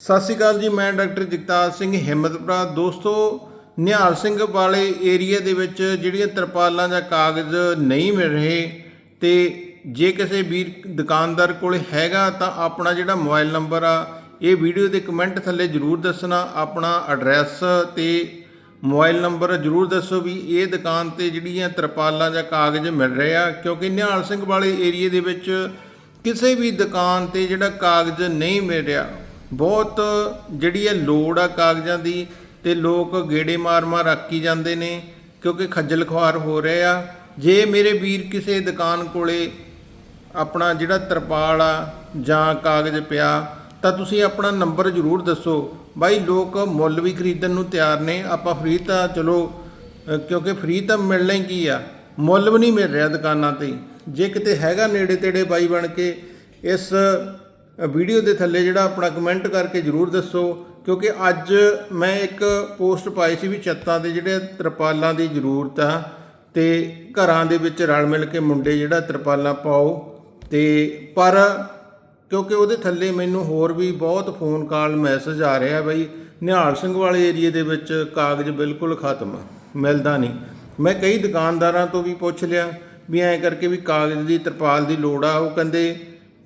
ਸਤਿ ਸ਼੍ਰੀ ਅਕਾਲ ਜੀ, ਮੈਂ ਡਾਕਟਰ ਜਗਤਾਰ ਸਿੰਘ ਹਿੰਮਤਪੁਰਾ। ਦੋਸਤੋ, ਨਿਹਾਲ ਸਿੰਘ ਵਾਲੇ ਏਰੀਆ ਦੇ ਵਿੱਚ ਜਿਹੜੀਆਂ ਤਰਪਾਲਾਂ ਜਾਂ ਕਾਗਜ਼ ਨਹੀਂ ਮਿਲ ਰਹੇ ਤੇ ਜੇ ਕਿਸੇ ਵੀਰ ਦੁਕਾਨਦਾਰ ਕੋਲ ਹੈਗਾ ਤਾਂ ਆਪਣਾ ਜਿਹੜਾ ਮੋਬਾਈਲ ਨੰਬਰ ਆ, ਇਹ ਵੀਡੀਓ ਦੇ ਕਮੈਂਟ ਥੱਲੇ ਜਰੂਰ ਦੱਸਣਾ। ਆਪਣਾ ਐਡਰੈਸ ਤੇ ਮੋਬਾਈਲ ਨੰਬਰ ਜਰੂਰ ਦੱਸੋ ਵੀ ਇਹ ਦੁਕਾਨ ਤੇ ਜਿਹੜੀਆਂ ਤਰਪਾਲਾਂ ਜਾਂ ਕਾਗਜ਼ ਮਿਲ ਰਹੇ ਆ, ਕਿਉਂਕਿ ਨਿਹਾਲ ਸਿੰਘ ਵਾਲੇ ਏਰੀਆ ਦੇ ਵਿੱਚ ਕਿਸੇ ਵੀ ਦੁਕਾਨ ਤੇ ਜਿਹੜਾ ਕਾਗਜ਼ ਨਹੀਂ ਮਿਲ ਰਿਹਾ। ਬਹੁਤ ਜਿਹੜੀ ਹੈ ਲੋੜ ਆ ਕਾਗਜ਼ਾਂ ਦੀ ਤੇ ਲੋਕ ਗੇੜੇ ਮਾਰ-ਮਾਰ ਰੱਖੀ ਜਾਂਦੇ ਨੇ, ਕਿਉਂਕਿ ਖੱਜਲ ਖੁਆਰ ਹੋ ਰਹੇ ਆ। ਜੇ ਮੇਰੇ ਵੀਰ ਕਿਸੇ ਦੁਕਾਨ ਕੋਲੇ ਆਪਣਾ ਜਿਹੜਾ ਤਰਪਾਲ ਆ ਜਾਂ ਕਾਗਜ਼ ਪਿਆ, ਤਾਂ ਤੁਸੀਂ ਆਪਣਾ ਨੰਬਰ ਜ਼ਰੂਰ ਦੱਸੋ। ਬਾਈ, ਲੋਕ ਮੁੱਲ ਵੀ ਖਰੀਦਣ ਨੂੰ ਤਿਆਰ ਨੇ, ਆਪਾਂ ਫ੍ਰੀ ਤਾਂ ਚਲੋ ਕਿਉਂਕਿ ਫ੍ਰੀ ਤਾਂ ਮਿਲਣਾ ਹੀ ਕੀ ਆ। ਮੁੱਲ ਵੀ ਨਹੀਂ ਮਿਲ ਰਿਹਾ ਦੁਕਾਨਾਂ ਤੇ। ਜੇ ਕਿਤੇ ਹੈਗਾ ਨੇੜੇ ਤੇੜੇ ਬਾਈ ਬਣ ਕੇ, ਇਸ ਵੀਡੀਓ ਦੇ ਥੱਲੇ ਜਿਹੜਾ ਆਪਣਾ ਕਮੈਂਟ ਕਰਕੇ ਜਰੂਰ ਦੱਸੋ, ਕਿਉਂਕਿ ਅੱਜ ਮੈਂ ਇੱਕ ਪੋਸਟ ਪਾਈ ਸੀ ਵੀ ਛੱਤਾਂ ਦੇ ਜਿਹੜੇ ਤਰਪਾਲਾਂ ਦੀ ਜ਼ਰੂਰਤ ਆ, ਤੇ ਘਰਾਂ ਦੇ ਵਿੱਚ ਰਲ ਮਿਲ ਕੇ ਮੁੰਡੇ ਜਿਹੜਾ ਤਰਪਾਲਾਂ ਪਾਓ, ਤੇ ਪਰ ਕਿਉਂਕਿ ਉਹਦੇ ਥੱਲੇ ਮੈਨੂੰ ਹੋਰ ਵੀ ਬਹੁਤ ਫੋਨ ਕਾਲ ਮੈਸੇਜ ਆ ਰਿਹਾ ਬਈ, ਨਿਹਾਲ ਸਿੰਘ ਵਾਲੇ ਏਰੀਏ ਦੇ ਵਿੱਚ ਕਾਗਜ਼ ਬਿਲਕੁਲ ਖਤਮ, ਮਿਲਦਾ ਨਹੀਂ। ਮੈਂ ਕਈ ਦੁਕਾਨਦਾਰਾਂ ਤੋਂ ਵੀ ਪੁੱਛ ਲਿਆ, ਵੀ ਐਂ ਕਰਕੇ ਵੀ ਕਾਗਜ਼ ਦੀ ਤਰਪਾਲ ਦੀ ਲੋੜ ਆ, ਉਹ ਕਹਿੰਦੇ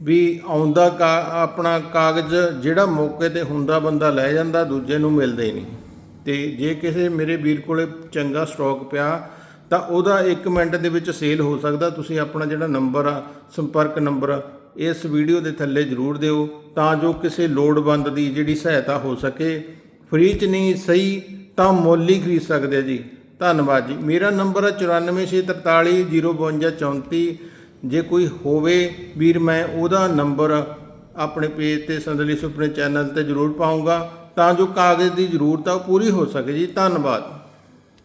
ਵੀ ਆਉਂਦਾ ਕਾ- ਆਪਣਾ ਕਾਗਜ਼ ਜਿਹੜਾ ਮੌਕੇ ਤੇ ਹੁੰਦਾ ਬੰਦਾ ਲੈ ਜਾਂਦਾ, ਦੂਜੇ ਨੂੰ ਮਿਲਦਾ ਹੀ ਨਹੀਂ। ਤੇ ਜੇ ਕਿਸੇ ਮੇਰੇ ਵੀਰ ਕੋਲੇ ਚੰਗਾ ਸਟਾਕ ਪਿਆ, ਤਾਂ ਉਹਦਾ 1 ਮਿੰਟ ਦੇ ਵਿੱਚ ਸੇਲ ਹੋ ਸਕਦਾ। ਤੁਸੀਂ ਆਪਣਾ ਜਿਹੜਾ ਨੰਬਰ ਆ, ਸੰਪਰਕ ਨੰਬਰ ਇਸ ਵੀਡੀਓ ਦੇ ਥੱਲੇ ਜ਼ਰੂਰ ਦਿਓ, ਤਾਂ ਜੋ ਕਿਸੇ ਲੋੜਵੰਦ ਦੀ ਜਿਹੜੀ ਸਹਾਇਤਾ ਹੋ ਸਕੇ। ਫ੍ਰੀ ਚ ਨਹੀਂ, ਸਹੀ, ਤਾਂ ਮੁੱਲ ਹੀ ਖਰੀਦ ਸਕਦੇ ਜੀ। ਧੰਨਵਾਦ ਜੀ। ਮੇਰਾ ਨੰਬਰ ਹੈ 9463405234 ਜੇ ਕੋਈ ਹੋਵੇ ਵੀਰ, ਮੈਂ ਉਹਦਾ ਨੰਬਰ ਆਪਣੇ ਪੇਜ ਤੇ ਸੰਦਲੀ ਸੁਪਨੇ ਚੈਨਲ ਤੇ ਜ਼ਰੂਰ ਪਾਉਂਗਾ। ਤਾਂ ਜੋ ਕਾਗਜ਼ ਦੀ ਜ਼ਰੂਰਤ ਆ ਉਹ ਪੂਰੀ ਹੋ ਸਕੇ ਜੀ। ਧੰਨਵਾਦ।